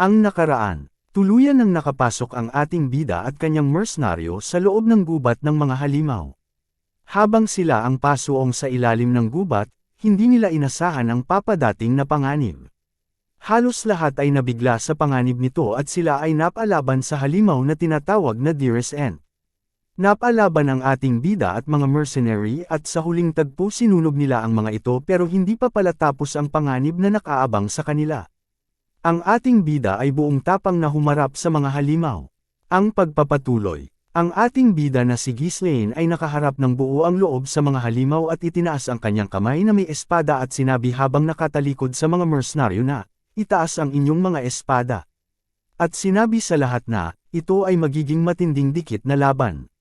Ang nakaraan, tuluyan nang nakapasok ang ating bida at kanyang mercenaryo sa loob ng gubat ng mga halimaw. Habang sila ang pasuong sa ilalim ng gubat, hindi nila inasahan ang papadating na panganib. Halos lahat ay nabigla sa panganib nito at sila ay napalaban sa halimaw na tinatawag na Dearest End. Napalaban ang ating bida at mga mercenary at sa huling tagpo sinunog nila ang mga ito pero hindi pa pala tapos ang panganib na nakaabang sa kanila. Ang ating bida ay buong tapang na humarap sa mga halimaw. Ang pagpapatuloy. Ang ating bida na si Ghislaine ay nakaharap ng buo ang loob sa mga halimaw at itinaas ang kanyang kamay na may espada at sinabi habang nakatalikod sa mga mercenaryo na, itaas ang inyong mga espada. At sinabi sa lahat na, ito ay magiging matinding dikit na laban.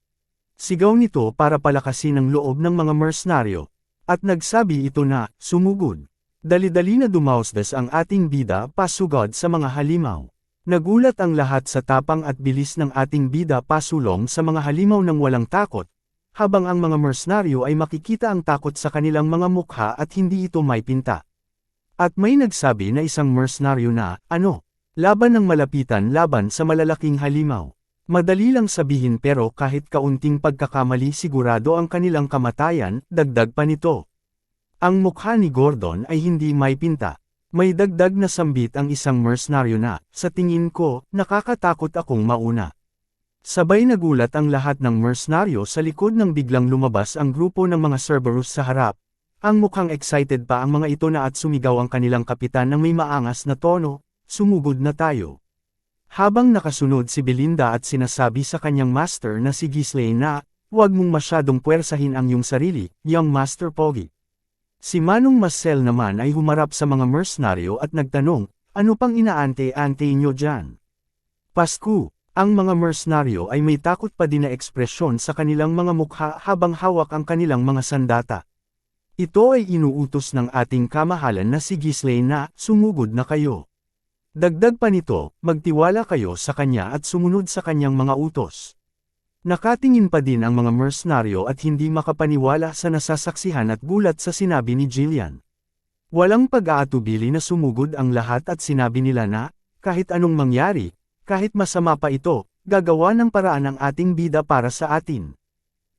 Sigaw nito para palakasin ang loob ng mga mercenaryo. At nagsabi ito na, sumugod. Dali-dali na dumausdas ang ating bida pasugod sa mga halimaw. Nagulat ang lahat sa tapang at bilis ng ating bida pasulong sa mga halimaw ng walang takot, habang ang mga mercenaryo ay makikita ang takot sa kanilang mga mukha at hindi ito may pinta. At may nagsabi na isang mercenaryo na, ano, laban ng malapitan laban sa malalaking halimaw. Madali lang sabihin pero kahit kaunting pagkakamali sigurado ang kanilang kamatayan, dagdag pa nito. Ang mukha ni Gordon ay hindi may pinta. May dagdag na sambit ang isang mercenaryo na, sa tingin ko, nakakatakot akong mauna. Sabay nagulat ang lahat ng mercenaryo sa likod ng biglang lumabas ang grupo ng mga Cerberus sa harap. Ang mukhang excited pa ang mga ito na at sumigaw ang kanilang kapitan ng may maangas na tono, sumugod na tayo. Habang nakasunod si Belinda at sinasabi sa kanyang master na si Ghislaine na, huwag mong masyadong puwersahin ang iyong sarili, young master Pogi. Si Manong Marcel naman ay humarap sa mga mercenaryo at nagtanong, ano pang inaante-ante inyo dyan? Pasko, ang mga mercenaryo ay may takot pa din na ekspresyon sa kanilang mga mukha habang hawak ang kanilang mga sandata. Ito ay inuutos ng ating kamahalan na si Ghislaine na, sumugod na kayo. Dagdag pa nito, magtiwala kayo sa kanya at sumunod sa kanyang mga utos. Nakatingin pa din ang mga mercenaryo at hindi makapaniwala sa nasasaksihan at gulat sa sinabi ni Jillian. Walang pag-aatubili na sumugod ang lahat at sinabi nila na, kahit anong mangyari, kahit masama pa ito, gagawa ng paraan ang ating bida para sa atin.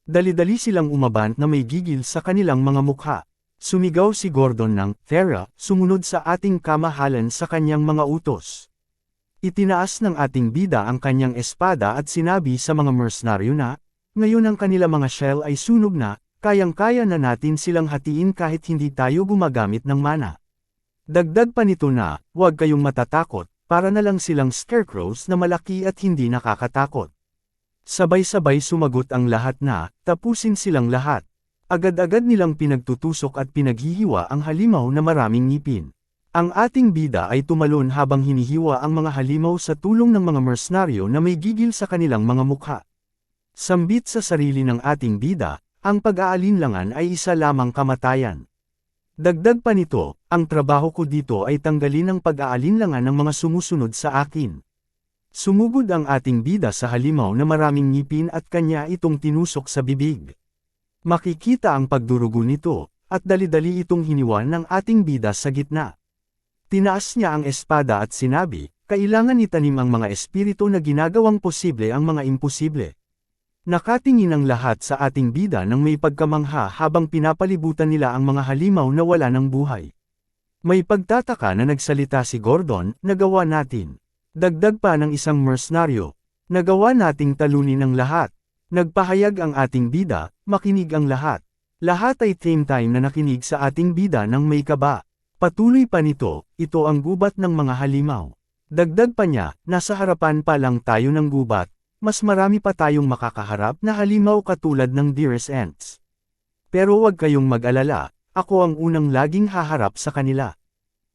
Dali-dali silang umabant na may gigil sa kanilang mga mukha. Sumigaw si Gordon ng, Thera, sumunod sa ating kamahalan sa kanyang mga utos. Itinaas ng ating bida ang kanyang espada at sinabi sa mga mercenaryo na, ngayon ang kanila mga shell ay sunog na, kayang-kaya na natin silang hatiin kahit hindi tayo gumagamit ng mana. Dagdag pa nito na, huwag kayong matatakot, para na lang silang scarecrows na malaki at hindi nakakatakot. Sabay-sabay sumagot ang lahat na, tapusin silang lahat. Agad-agad nilang pinagtutusok at pinaghihiwa ang halimaw na maraming ngipin. Ang ating bida ay tumalon habang hinihiwa ang mga halimaw sa tulong ng mga mercenaryo na may gigil sa kanilang mga mukha. Sambit sa sarili ng ating bida, ang pag-aalinlangan ay isa lamang kamatayan. Dagdag pa nito, ang trabaho ko dito ay tanggalin ang pag-aalinlangan ng mga sumusunod sa akin. Sumugod ang ating bida sa halimaw na maraming ngipin at kanya itong tinusok sa bibig. Makikita ang pagdurugo nito, at dali-dali itong hiniwan ng ating bida sa gitna. Tinaas niya ang espada at sinabi, kailangan itanim ang mga espiritu na ginagawang posible ang mga imposible. Nakatingin ang lahat sa ating bida nang may pagkamangha habang pinapalibutan nila ang mga halimaw na wala ng buhay. May pagtataka na nagsalita si Gordon, nagawa natin. Dagdag pa ng isang mercenaryo, nagawa nating talunin ang lahat. Nagpahayag ang ating bida, makinig ang lahat. Lahat ay same time na nakinig sa ating bida ng may kaba. Patuloy pa nito, ito ang gubat ng mga halimaw. Dagdag pa niya, nasa harapan pa lang tayo ng gubat, mas marami pa tayong makakaharap na halimaw katulad ng dearest ants. Pero huwag kayong mag-alala, ako ang unang laging haharap sa kanila.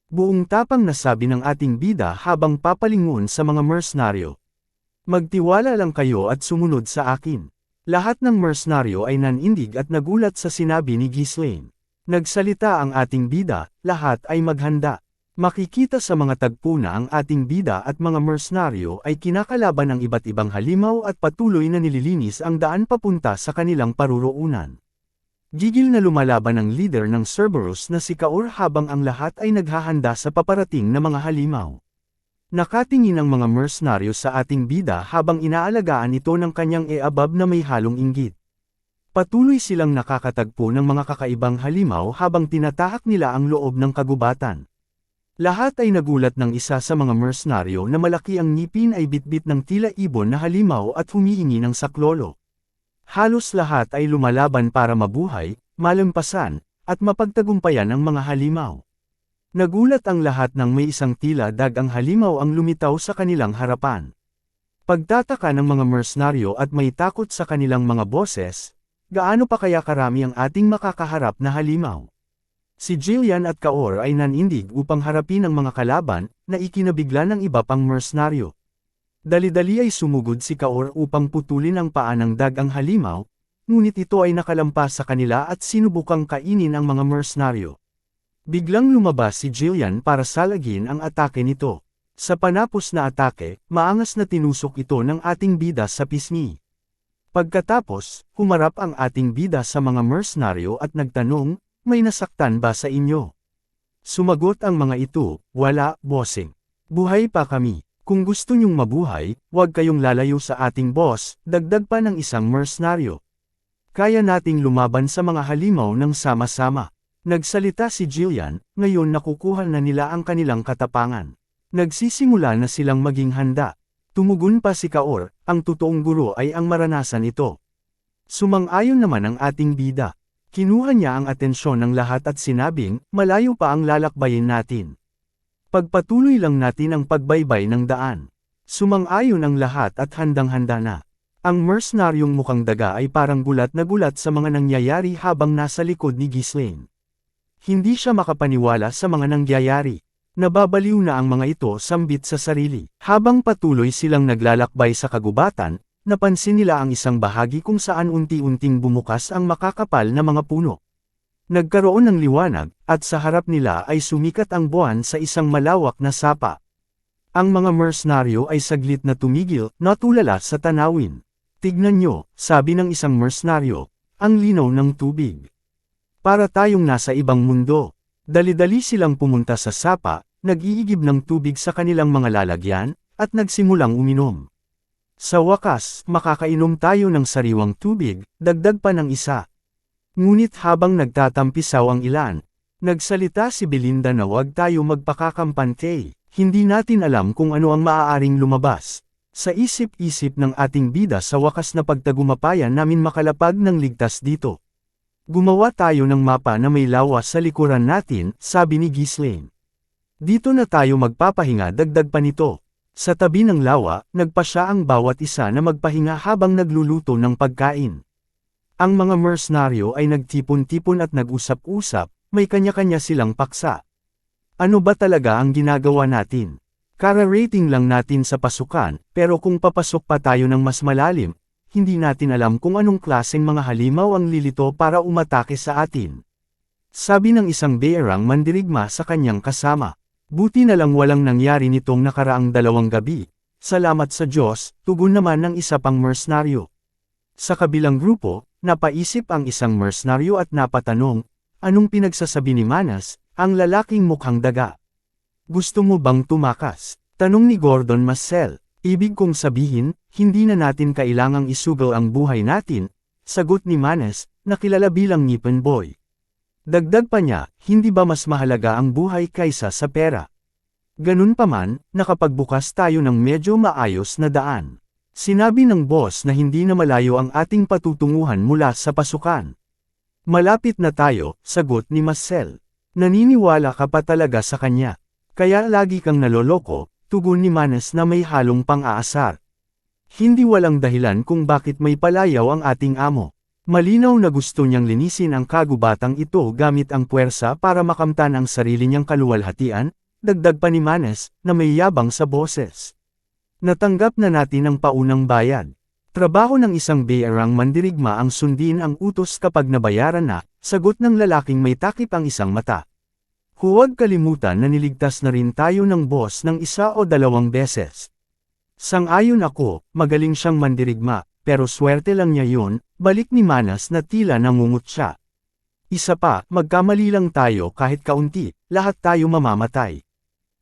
Buong tapang nasabi ng ating bida habang papalingon sa mga mercenaryo. Magtiwala lang kayo at sumunod sa akin. Lahat ng mercenaryo ay nanindig at nagulat sa sinabi ni Ghislaine. Nagsalita ang ating bida, lahat ay maghanda. Makikita sa mga tagpo na ang ating bida at mga mercenaryo ay kinakalaban ng iba't ibang halimaw at patuloy na nililinis ang daan papunta sa kanilang paruroonan. Gigil na lumalaban ang leader ng Cerberus na si Kaur habang ang lahat ay naghahanda sa paparating na mga halimaw. Nakatingin ang mga mercenaryo sa ating bida habang inaalagaan ito ng kanyang e-abab na may halong inggit. Patuloy silang nakakatagpo ng mga kakaibang halimaw habang tinatahak nila ang loob ng kagubatan. Lahat ay nagulat ng isa sa mga mercenaryo na malaki ang ngipin ay bitbit ng tila ibon na halimaw at humihingi ng saklolo. Halos lahat ay lumalaban para mabuhay, malampasan, at mapagtagumpayan ang mga halimaw. Nagulat ang lahat nang may isang tila dagang halimaw ang lumitaw sa kanilang harapan. Pagtataka ng mga mercenaryo at may takot sa kanilang mga boses, gaano pa kaya karami ang ating makakaharap na halimaw? Si Jillian at Kaor ay nanindig upang harapin ang mga kalaban na ikinabigla ng iba pang mercenaryo. Dali-dali ay sumugod si Kaor upang putulin ang paa ng dagang halimaw, ngunit ito ay nakalampas sa kanila at sinubukang kainin ang mga mercenaryo. Biglang lumabas si Jillian para salagin ang atake nito. Sa panapos na atake, maangas na tinusok ito ng ating bida sa pisngi. Pagkatapos, humarap ang ating bida sa mga mercenaryo at nagtanong, may nasaktan ba sa inyo? Sumagot ang mga ito, wala, bossing. Buhay pa kami. Kung gusto nyong mabuhay, huwag kayong lalayo sa ating boss, dagdag pa ng isang mercenaryo. Kaya nating lumaban sa mga halimaw ng sama-sama. Nagsalita si Jillian, ngayon nakukuha na nila ang kanilang katapangan. Nagsisimula na silang maging handa. Tumugon pa si Kaor, ang totoong guro ay ang maranasan ito. Sumang-ayon naman ang ating bida. Kinuha niya ang atensyon ng lahat at sinabing, malayo pa ang lalakbayin natin. Pagpatuloy lang natin ang pagbaybay ng daan. Sumang-ayon ang lahat at handang-handa na. Ang mercenaryong mukhang daga ay parang gulat na gulat sa mga nangyayari habang nasa likod ni Ghislaine. Hindi siya makapaniwala sa mga nangyayari. Nababaliw na ang mga ito sambit sa sarili. Habang patuloy silang naglalakbay sa kagubatan, napansin nila ang isang bahagi kung saan unti-unting bumukas ang makakapal na mga puno. Nagkaroon ng liwanag, at sa harap nila ay sumikat ang buwan sa isang malawak na sapa. Ang mga mercenaryo ay saglit na tumigil, natulala sa tanawin. Tignan nyo, sabi ng isang mercenaryo, ang linaw ng tubig. Para tayong nasa ibang mundo. Dali-dali silang pumunta sa sapa, nag-iigib ng tubig sa kanilang mga lalagyan, at nagsimulang uminom. Sa wakas, makakainom tayo ng sariwang tubig, dagdag pa ng isa. Ngunit habang nagtatampisaw ang ilan, nagsalita si Belinda na huwag tayo magpakakampante, hindi natin alam kung ano ang maaaring lumabas. Sa isip-isip ng ating bida sa wakas na pagtagumapayan namin makalapag ng ligtas dito. Gumawa tayo ng mapa na may lawas sa likuran natin, sabi ni Ghislaine. Dito na tayo magpapahinga dagdag pa nito. Sa tabi ng lawa, nagpa siya ang bawat isa na magpahinga habang nagluluto ng pagkain. Ang mga mercenaryo ay nagtipon-tipon at nag-usap-usap, may kanya-kanya silang paksa. Ano ba talaga ang ginagawa natin? Kara-rating lang natin sa pasukan, pero kung papasok pa tayo ng mas malalim, hindi natin alam kung anong klaseng mga halimaw ang lilito para umatake sa atin. Sabi ng isang bearang mandirigma sa kanyang kasama. Buti na lang walang nangyari nitong nakaraang dalawang gabi. Salamat sa Diyos, tugon naman ng isa pang mercenaryo. Sa kabilang grupo, napaisip ang isang mercenaryo at napatanong, anong pinagsasabi ni Manas, ang lalaking mukhang daga. Gusto mo bang tumakas? Tanong ni Gordon Marcel. Ibig kong sabihin, hindi na natin kailangang isugal ang buhay natin, sagot ni Manes, na kilala bilang Ngipin Boy. Dagdag pa niya, hindi ba mas mahalaga ang buhay kaysa sa pera? Ganun pa man, nakapagbukas tayo ng medyo maayos na daan. Sinabi ng boss na hindi na malayo ang ating patutunguhan mula sa pasukan. Malapit na tayo, sagot ni Marcel. Naniniwala ka pa talaga sa kanya. Kaya lagi kang naloloko, tugon ni Manes na may halong pang-aasar. Hindi walang dahilan kung bakit may palayaw ang ating amo. Malinaw na gusto niyang linisin ang kagubatang ito gamit ang puwersa para makamtan ang sarili niyang kaluwalhatian, dagdag pa ni Manes, na may yabang sa boses. Natanggap na natin ang paunang bayad. Trabaho ng isang bayarang mandirigma ang sundin ang utos kapag nabayaran na, sagot ng lalaking may takip ang isang mata. Huwag kalimutan na niligtas na rin tayo ng boss ng isa o dalawang beses. Sang-ayon ako, magaling siyang mandirigma, pero swerte lang niya yun, balik ni Manas na tila nangungut siya. Isa pa, magkamali lang tayo kahit kaunti, lahat tayo mamamatay.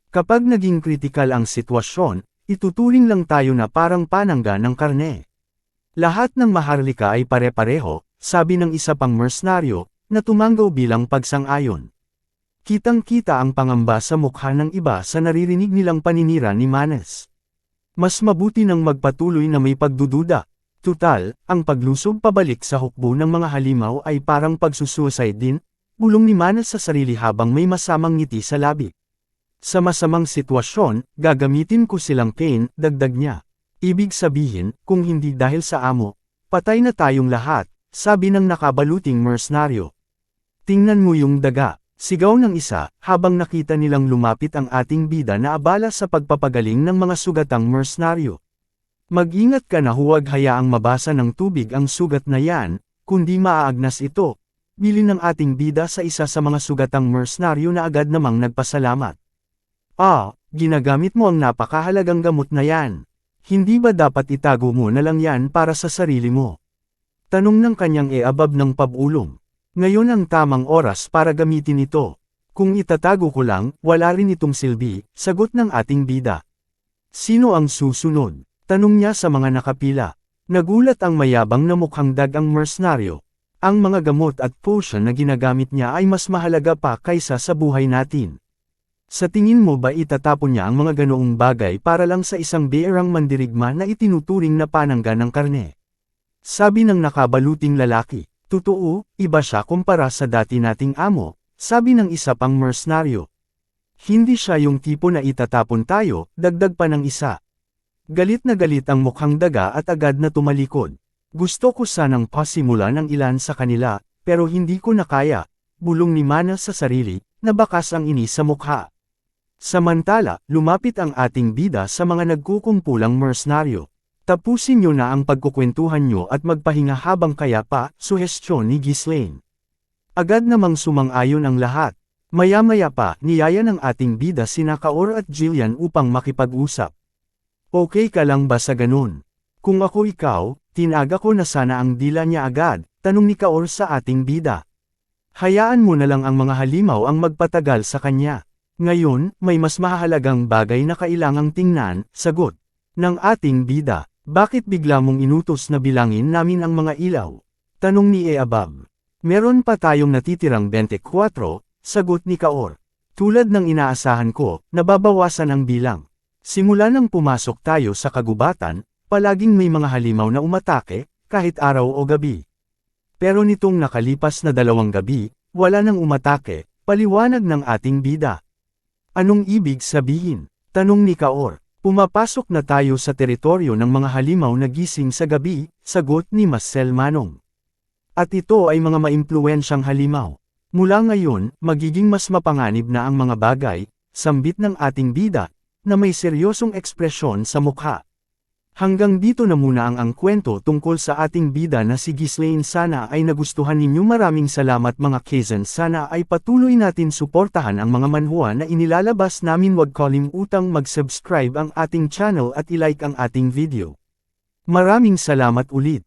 Kapag naging kritikal ang sitwasyon, ituturing lang tayo na parang panangga ng karne. Lahat ng maharlika ay pare-pareho, sabi ng isa pang mercenaryo, na tumanggaw bilang pagsang-ayon. Kitang-kita ang pangamba sa mukha ng iba sa naririnig nilang paninira ni Manes. Mas mabuti nang magpatuloy na may pagdududa. Tutal, ang paglusob pabalik sa hukbo ng mga halimaw ay parang pagsusuicide din, bulong ni Manes sa sarili habang may masamang ngiti sa labi. Sa masamang sitwasyon, gagamitin ko silang pain, dagdag niya. Ibig sabihin, kung hindi dahil sa amo, patay na tayong lahat, sabi ng nakabaluting mercenaryo. Tingnan mo yung daga, sigaw ng isa, habang nakita nilang lumapit ang ating bida na abala sa pagpapagaling ng mga sugatang mercenaryo. Mag-ingat ka na huwag hayaang mabasa ng tubig ang sugat na yan, kundi maaagnas ito. Bili ng ating bida sa isa sa mga sugatang mercenaryo na agad namang nagpasalamat. Ah, ginagamit mo ang napakahalagang gamot na yan. Hindi ba dapat itago mo na lang yan para sa sarili mo? Tanong ng kanyang e-abab ng pabulong. Ngayon ang tamang oras para gamitin ito. Kung itatago ko lang, wala rin itong silbi, sagot ng ating bida. Sino ang susunod? Tanong niya sa mga nakapila. Nagulat ang mayabang na mukhang dagang mercenaryo. Ang mga gamot at potion na ginagamit niya ay mas mahalaga pa kaysa sa buhay natin. Sa tingin mo ba itatapon niya ang mga ganoong bagay para lang sa isang beerang mandirigma na itinuturing na panangga ng karne? Sabi ng nakabaluting lalaki. Totoo, iba siya kumpara sa dati nating amo, sabi ng isa pang mercenaryo. Hindi siya yung tipo na itatapon tayo, dagdag pa ng isa. Galit na galit ang mukhang daga at agad na tumalikod. Gusto ko sanang pasimulan ang ilan sa kanila, pero hindi ko na kaya, bulong ni Mana sa sarili, na bakas ang inis sa mukha. Samantala, lumapit ang ating bida sa mga nagkukumpulang mercenaryo. Tapusin nyo na ang pagkukwentuhan nyo at magpahinga habang kaya pa, suhestyon ni Ghislaine. Agad namang sumang-ayon ang lahat. Maya-maya pa, niyaya ng ating bida sina Kaor at Jillian upang makipag-usap. Okay ka lang ba sa ganun? Kung ako ikaw, tinaga ko na sana ang dila niya agad, tanong ni Kaor sa ating bida. Hayaan mo na lang ang mga halimaw ang magpatagal sa kanya. Ngayon, may mas mahalagang bagay na kailangang tingnan, sagot ng ating bida. Bakit bigla mong inutos na bilangin namin ang mga ilaw? Tanong ni Eabab. Meron pa tayong natitirang 24, sagot ni Kaor. Tulad ng inaasahan ko, nababawasan ang bilang. Simula nang pumasok tayo sa kagubatan, palaging may mga halimaw na umatake, kahit araw o gabi. Pero nitong nakalipas na dalawang gabi, wala nang umatake, paliwanag ng ating bida. Anong ibig sabihin? Tanong ni Kaor. Pumapasok na tayo sa teritoryo ng mga halimaw na gising sa gabi, sagot ni Marcel Manong. At ito ay mga maimpluwensyang halimaw. Mula ngayon, magiging mas mapanganib na ang mga bagay, sambit ng ating bida, na may seryosong ekspresyon sa mukha. Hanggang dito na muna ang ang kwento tungkol sa ating bida na si Ghislaine sana ay nagustuhan ninyo maraming salamat mga Kaizen sana ay patuloy natin suportahan ang mga manhua na inilalabas namin wag kalimutang mag-subscribe ang ating channel at ilike ang ating video. Maraming salamat ulit.